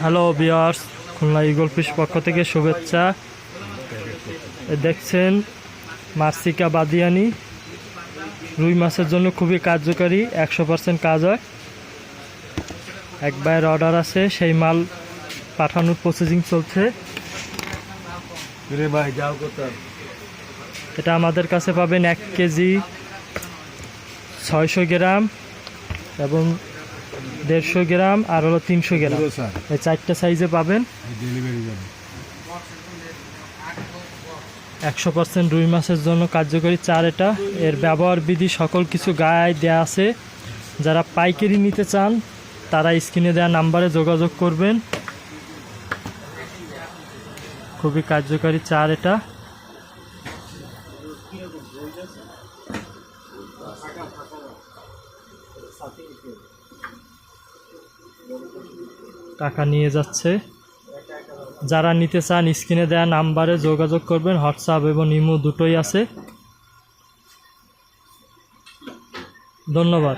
Hello bears Khulna eagle fish পক্ষ থেকে শুভেচ্ছা। দেখছেন মার্সিকা বাদিয়ানি। রুই মাছের জন্য খুবই কার্যকারী একশো পার্সেন্ট কাজ হয় এক বাইয়ের অর্ডার আছে সেই মাল পাঠানোর প্রসেসিং চলছে। ভাই যাও কোথায়? এটা আমাদের কাছে পাবেন এক কেজি ছয়শো গ্রাম এবং দেড়শো গ্রাম আর হলো তিনশো গ্রাম। এই চারটে সাইজে পাবেন। একশো পার্সেন্ট রুই মাছের জন্য কার্যকরী চার এটা। এর ব্যবহার বিধি সকল কিছু গায়ে দেয়া আছে। যারা পাইকারি নিতে চান তারা স্ক্রিনে দেওয়া নাম্বারে যোগাযোগ করবেন। খুবই কার্যকারী চার এটা। টাকা নিয়ে যাচ্ছে। যারা নিতে চান, স্ক্রিনে দেয়া নাম্বারে যোগাযোগ করবেন, হোয়াটসঅ্যাপ এবং ইমো দুটোই আছে। ধন্যবাদ।